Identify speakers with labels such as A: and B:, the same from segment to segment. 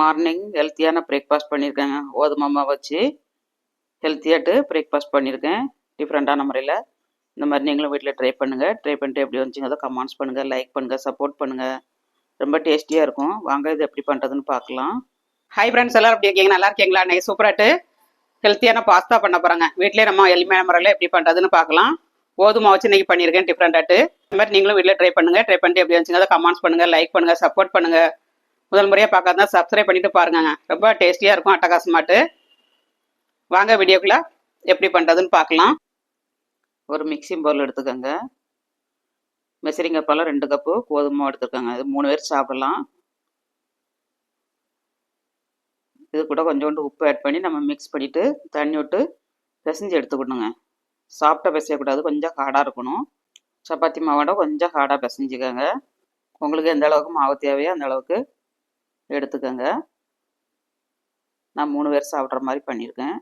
A: morning ஹெல்த்தியான breakfast பண்ணியிருக்கேங்க கோதுமை மாவு வச்சு ஹெல்த்தியாகிட்டு பிரேக்ஃபாஸ்ட் பண்ணியிருக்கேன் டிஃப்ரெண்ட்டான முறையில் இந்த மாதிரி நீங்களும் வீட்டில் ட்ரை பண்ணுங்கள் ட்ரை பண்ணிட்டு எப்படி வந்துச்சுங்க கமெண்ட்ஸ் பண்ணுங்கள் லைக் பண்ணுங்கள் சப்போர்ட் பண்ணுங்கள் ரொம்ப டேஸ்டியாக இருக்கும் வாங்க இது எப்படி பண்ணுறதுன்னு பார்க்கலாம் ஹை ஃப்ரெண்ட்ஸ் எல்லாம் எப்படி இருக்கீங்க நல்லா இருக்கீங்களா நீங்கள் சூப்பராகிட்டு ஹெல்த்தியான பாஸ்தா பண்ண போகிறாங்க வீட்டிலே நம்ம எளிமையான முறையில் எப்படி பண்ணுறதுன்னு பார்க்கலாம் கோதுமை வச்சு இன்றைக்கி பண்ணியிருக்கேன் டிஃப்ரெண்ட்டாட்டு இந்த மாதிரி நீங்களும் வீட்டில் ட்ரை பண்ணுங்கள் ட்ரை பண்ணிட்டு எப்படி வந்துச்சுங்க அதை கமெண்ட்ஸ் பண்ணுங்கள் லைக் பண்ணுங்கள் சப்போர்ட் பண்ணுங்கள் முதல் முறையாக பார்க்காதான் சப்ஸ்கிரைப் பண்ணிட்டு பாருங்க ரொம்ப டேஸ்டியாக இருக்கும் அட்டகாசமாட்டு வாங்க வீடியோக்குள்ளே எப்படி பண்ணுறதுன்னு பார்க்கலாம் ஒரு மிக்சிங் பவுல் எடுத்துக்கோங்க மெசரிங்க ரெண்டு கப்பு கோதுமை எடுத்துருக்கோங்க இது மூணு பேர் சாப்பிட்லாம் இது கூட கொஞ்சோண்டு உப்பு ஆட் பண்ணி நம்ம மிக்ஸ் பண்ணிவிட்டு தண்ணி விட்டு பிசைஞ்சு எடுத்துக்கணுங்க சாப்பிட்ட பிசையக்கூடாது கொஞ்சம் ஹார்டாக இருக்கணும் சப்பாத்தி மாவோட கொஞ்சம் ஹார்டாக பிசைஞ்சிக்கோங்க உங்களுக்கு எந்த அளவுக்கு மாவு தேவையோ அந்த அளவுக்கு எடுத்துக்கோங்க நான் மூணு பேர் சாப்பிட்ற மாதிரி பண்ணியிருக்கேன்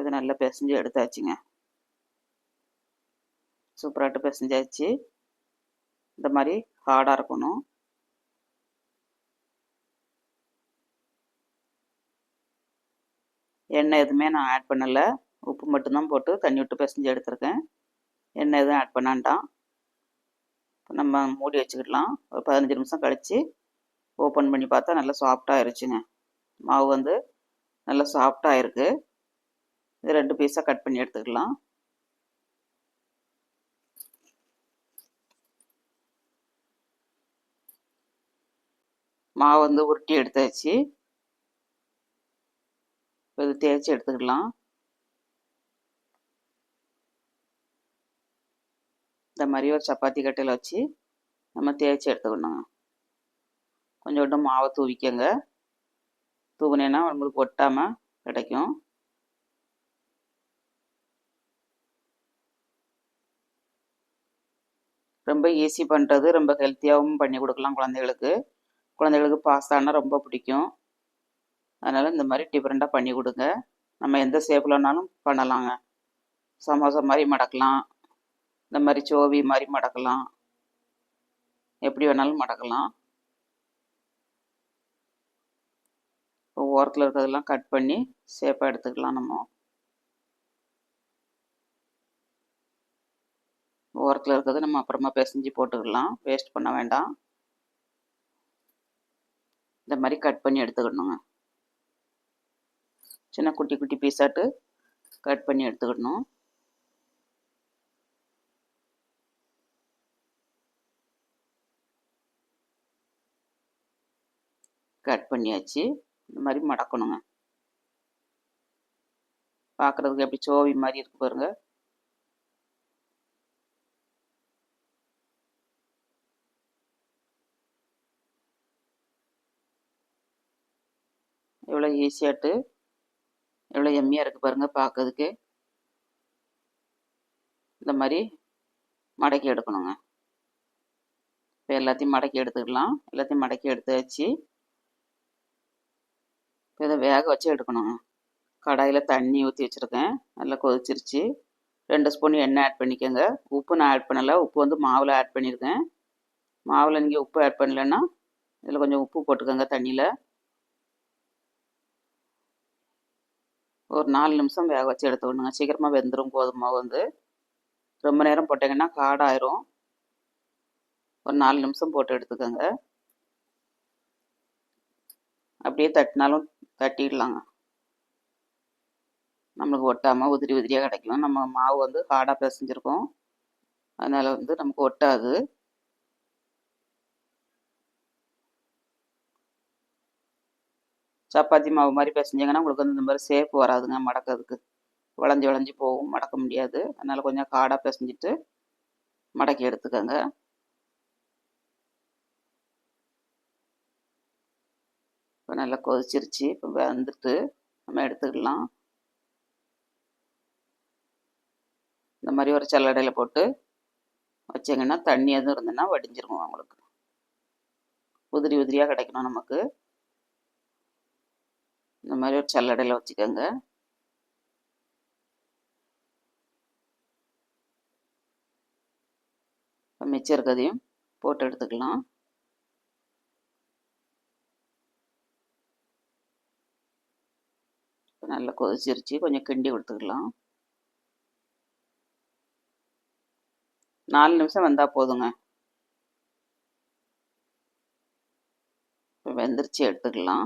A: இது நல்லா பிசைஞ்சு எடுத்தாச்சுங்க சூப்பராகிட்டு பிசைஞ்சாச்சு இந்த மாதிரி ஹார்டாக இருக்கணும் எண்ணெய் எதுவுமே நான் ஆட் பண்ணலை உப்பு மட்டும்தான் போட்டு தண்ணி விட்டு பிசைஞ்சு எடுத்திருக்கேன் எண்ணெய் எதுவும் ஆட் பண்ணான்ட்டான் நம்ம மூடி வச்சுக்கிடலாம் ஒரு பதினஞ்சு நிமிஷம் கழித்து ஓப்பன் பண்ணி பார்த்தா நல்லா சாஃப்டாக இருச்சுங்க மாவு வந்து நல்லா சாஃப்டாக இருக்குது இது ரெண்டு பீஸாக கட் பண்ணி எடுத்துக்கலாம் மாவு வந்து உருட்டி எடுத்தாச்சு இது தேய்ச்சி எடுத்துக்கலாம் இந்த மாதிரி ஒரு சப்பாத்தி கட்டையில் வச்சு நம்ம தேய்ச்சி எடுத்துக்கணுங்க கொஞ்சோண்டு மாவை தூவிக்கங்க தூவினேன்னா உங்களுக்கு ஒட்டாமல் கிடைக்கும் ரொம்ப ஈஸி பண்ணுறது ரொம்ப ஹெல்த்தியாகவும் பண்ணி கொடுக்கலாம் குழந்தைகளுக்கு குழந்தைகளுக்கு பாஸ்தானா ரொம்ப பிடிக்கும் அதனால் இந்த மாதிரி டிஃப்ரெண்ட்டாக பண்ணி கொடுங்க நம்ம எந்த ஷேப்லனாலும் பண்ணலாங்க சமோசா மாதிரி மடக்கலாம் இந்த மாதிரி சோவி மாதிரி மடக்கலாம் எப்படி வேணாலும் மடக்கலாம் ஓரத்தில் இருக்கிறதெல்லாம் கட் பண்ணி சேஃபாக எடுத்துக்கலாம் நம்ம ஓரத்தில் இருக்கிறது நம்ம அப்புறமா பிசைஞ்சு போட்டுக்கலாம் வேஸ்ட் பண்ண வேண்டாம் இந்த மாதிரி கட் பண்ணி எடுத்துக்கணுங்க சின்ன குட்டி குட்டி பீஸாட்டு கட் பண்ணி எடுத்துக்கணும் பண்ணியாச்சு இந்த மாதிரி மடக்கணுங்க பார்க்குறதுக்கு எப்படி சோவி மாதிரி இருக்கு பாருங்க எவ்வளோ ஈஸியாட்டு எவ்வளோ எம்மியாக இருக்குது பாருங்கள் பார்க்கறதுக்கு இந்த மாதிரி மடக்கி எடுக்கணுங்க இப்போ எல்லாத்தையும் மடக்கி எடுத்துக்கலாம் எல்லாத்தையும் மடக்கி எடுத்தாச்சு இப்போ இதை வேக வச்சு எடுக்கணும் கடாயில் தண்ணி ஊற்றி வச்சுருக்கேன் நல்லா கொதிச்சிருச்சு ரெண்டு ஸ்பூன் எண்ணெய் ஆட் பண்ணிக்கோங்க உப்பு நான் ஆட் பண்ணலை உப்பு வந்து மாவில் ஆட் பண்ணியிருக்கேன் மாவில் நீங்கள் உப்பு ஆட் பண்ணலைன்னா இதில் கொஞ்சம் உப்பு போட்டுக்கோங்க தண்ணியில் ஒரு நாலு நிமிஷம் வேக வச்சு எடுத்துக்கணுங்க சீக்கிரமாக வெந்துடும் கோதுமை வந்து ரொம்ப நேரம் போட்டிங்கன்னா காடாயிரும் ஒரு நாலு நிமிஷம் போட்டு எடுத்துக்கோங்க அப்படியே தட்டினாலும் தட்டிடலாங்க நம்மளுக்கு ஒட்டாமல் உதிரி உதிரியாக கிடைக்கும் நம்ம மாவு வந்து ஹார்டாக பிசைஞ்சிருக்கோம் அதனால் வந்து நமக்கு ஒட்டாது சப்பாத்தி மாவு மாதிரி பிசைஞ்சிங்கன்னா உங்களுக்கு வந்து இந்த மாதிரி சேஃப் வராதுங்க மடக்கிறதுக்கு வளைஞ்சு வளைஞ்சு போகும் மடக்க முடியாது அதனால் கொஞ்சம் காடாக பிசைஞ்சிட்டு மடக்கி எடுத்துக்கோங்க இப்போ நல்லா கொதிச்சிருச்சு இப்போ வந்துட்டு நம்ம எடுத்துக்கலாம் இந்த மாதிரி ஒரு சல்லடையில் போட்டு வச்சிங்கன்னா தண்ணி எதுவும் இருந்ததுன்னா வடிஞ்சிருவோம் அவங்களுக்கு உதிரி உதிரியாக கிடைக்கணும் நமக்கு இந்த மாதிரி ஒரு சல்லடையில் வச்சுக்கோங்க மிச்சம் கதையும் போட்டு எடுத்துக்கலாம் நல்லா கொதிச்சிருச்சு கொஞ்சம் கிண்டி கொடுத்துக்கலாம் நாலு நிமிஷம் வந்தால் போதுங்க வெந்துருச்சு எடுத்துக்கலாம்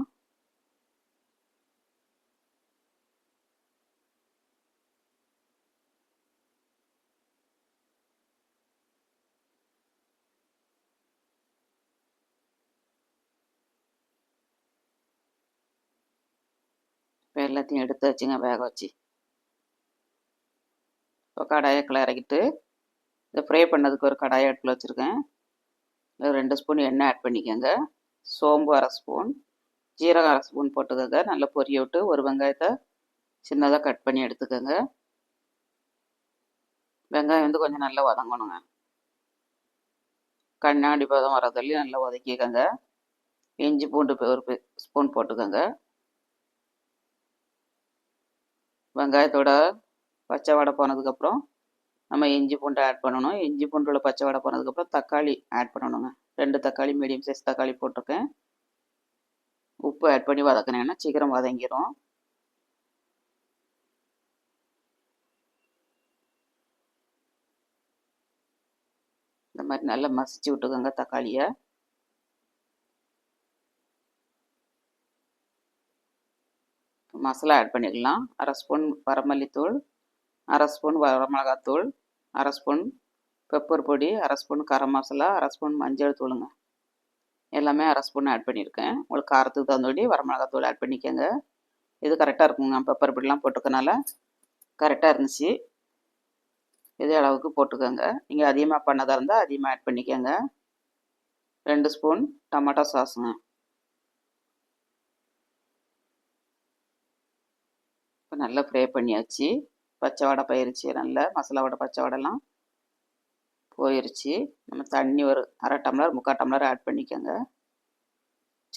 A: எல்லாத்தையும் எடுத்து வச்சுங்க வேக வச்சு இப்போ கடாயை கிளறிக்கிட்டு இதை ஃப்ரை பண்ணதுக்கு ஒரு கடாயை எடுத்து வச்சுருக்கேன் ரெண்டு ஸ்பூன் எண்ணெய் ஆட் பண்ணிக்கோங்க சோம்பு அரை ஸ்பூன் ஜீரகம் அரை ஸ்பூன் போட்டுக்கோங்க நல்லா பொரிய விட்டு ஒரு வெங்காயத்தை சின்னதாக கட் பண்ணி எடுத்துக்கோங்க வெங்காயம் வந்து கொஞ்சம் நல்லா வதங்கணுங்க கண்ணாடி பதம் வரதள்ளி நல்லா வதக்கிக்கோங்க இஞ்சி பூண்டு ஒரு ஸ்பூன் போட்டுக்கோங்க வெங்காயத்தோட பச்சை வடை போனதுக்கப்புறம் நம்ம இஞ்சி பூண்டு ஆட் பண்ணணும் இஞ்சி பூண்டோட பச்சை வடை போனதுக்கப்புறம் தக்காளி ஆட் பண்ணணுங்க ரெண்டு தக்காளி மீடியம் சைஸ் தக்காளி போட்டிருக்கேன் உப்பு ஆட் பண்ணி வதக்கினேன்னா சீக்கிரம் வதங்கிடும் இந்த மாதிரி நல்லா மசிச்சு விட்டுக்கோங்க தக்காளியை மசாலா ஆட் பண்ணிக்கலாம் அரை ஸ்பூன் வரமல்லித்தூள் அரை ஸ்பூன் வரமிளகாத்தூள் அரை ஸ்பூன் பெப்பர் பொடி அரை ஸ்பூன் கரம் மசாலா அரை ஸ்பூன் மஞ்சள் தூளுங்க எல்லாமே அரை ஸ்பூன் ஆட் பண்ணியிருக்கேன் உங்களுக்கு காரத்துக்கு தகுந்தபடி வரமிளகாத்தூள் ஆட் பண்ணிக்கோங்க இது கரெக்டாக இருக்குங்க பெப்பர் பொடிலாம் போட்டுக்கனால கரெக்டாக இருந்துச்சு இதே அளவுக்கு போட்டுக்கோங்க நீங்கள் அதிகமாக பண்ணதாக இருந்தால் அதிகமாக ஆட் பண்ணிக்கோங்க ரெண்டு ஸ்பூன் டமாட்டோ சாஸுங்க நல்லா ஃப்ரை பண்ணியாச்சு பச்சை வடை பயிருச்சு நல்லா மசாலா வடை பச்சை வடைலாம் போயிருச்சு நம்ம தண்ணி ஒரு அரை டம்ளர் முக்கால் டம்ளர் ஆட் பண்ணிக்கோங்க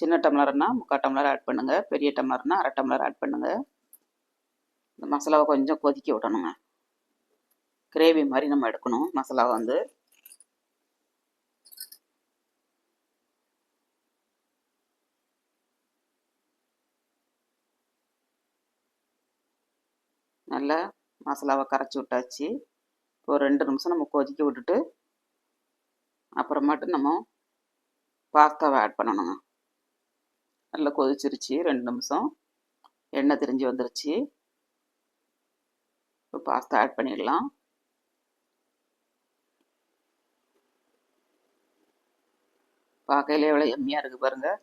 A: சின்ன டம்ளர்னால் முக்கால் டம்ளர் ஆட் பண்ணுங்கள் பெரிய டம்ளர்னால் அரை டம்ளர் ஆட் பண்ணுங்கள் இந்த மசாலாவை கொஞ்சம் கொதிக்க விடணுங்க கிரேவி மாதிரி நம்ம எடுக்கணும் மசாலாவை வந்து நல்லா மசாலாவை கரைச்சி விட்டாச்சு இப்போ ரெண்டு நிமிஷம் நம்ம கொதிக்க விட்டுட்டு அப்புறமாட்டு நம்ம பாஸ்தாவை ஆட் பண்ணணுங்க நல்லா கொதிச்சிருச்சு ரெண்டு நிமிஷம் எண்ணெய் திரிஞ்சு வந்துருச்சு இப்போ பாஸ்தா ஆட் பண்ணிடலாம் பார்க்கையிலே எவ்வளோ எம்மியாக இருக்குது பாருங்கள்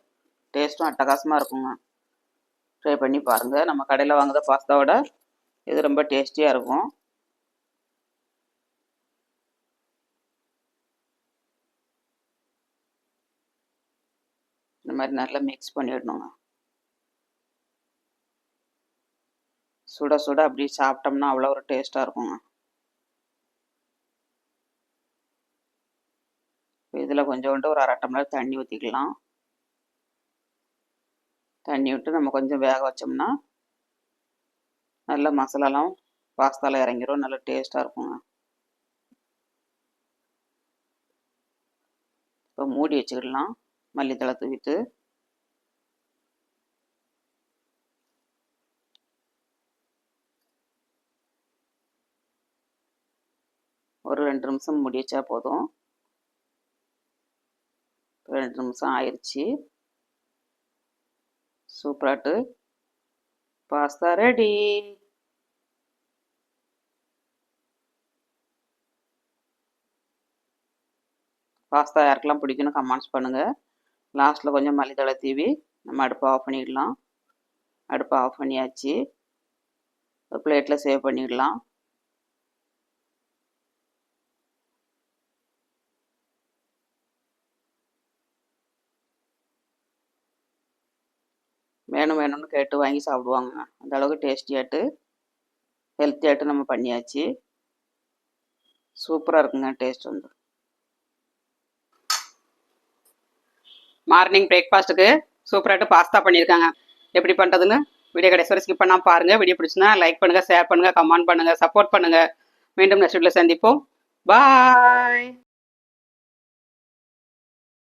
A: டேஸ்ட்டும் அட்டகாசமாக இருக்குங்க ட்ரை பண்ணி பாருங்கள் நம்ம கடையில் வாங்குகிற பாஸ்தாவோட இது ரொம்ப டேஸ்டியாக இருக்கும் இந்த மாதிரி நல்லா மிக்ஸ் பண்ணிடணுங்க சுட சுட அப்படியே சாப்பிட்டோம்னா அவ்வளோ ஒரு டேஸ்ட்டாக இருக்குங்க இதில் கொஞ்சோண்டு ஒரு அரை டம்ளர் தண்ணி ஊற்றிக்கலாம் தண்ணி விட்டு நம்ம கொஞ்சம் வேக வச்சோம்னா நல்லா மசாலாலாம் பாஸ்தாவில் இறங்கிடும் நல்லா டேஸ்ட்டாக இருக்குங்க இப்போ மூடி வச்சுக்கிடலாம் மல்லித்தலை தூவிட்டு ஒரு ரெண்டு நிமிஷம் முடிச்சா போதும் ரெண்டு நிமிஷம் ஆயிடுச்சு சூப்பராட்டு பாஸ்தா ரெடி பாஸ்தா யாருக்கெல்லாம் பிடிக்கணும் கமெண்ட்ஸ் பண்ணுங்கள் லாஸ்ட்டில் கொஞ்சம் மல்லித்தலை தீவி நம்ம அடுப்பை ஆஃப் பண்ணிடலாம் அடுப்பை ஆஃப் பண்ணியாச்சு ஒரு பிளேட்டில் சேவ் பண்ணிடலாம் வேணும் வேணும்னு கேட்டு வாங்கி சாப்பிடுவாங்க அந்த அளவுக்கு டேஸ்டியாட்டு ஹெல்த்தியாட்டு நம்ம பண்ணியாச்சு சூப்பராக இருக்குங்க டேஸ்ட் வந்து மார்னிங் பிரேக்ஃபாஸ்ட்டுக்கு சூப்பராகிட்டு பாஸ்தா பண்ணியிருக்காங்க எப்படி பண்ணுறதுன்னு வீடியோ கடைசி ஸ்கிப் பண்ணால் பாருங்கள் வீடியோ பிடிச்சினா லைக் பண்ணுங்கள் ஷேர் பண்ணுங்கள் கமெண்ட் பண்ணுங்கள் சப்போர்ட் பண்ணுங்கள் மீண்டும் நெக்ஸ்ட் வீட்டில் சந்திப்போம் பாய்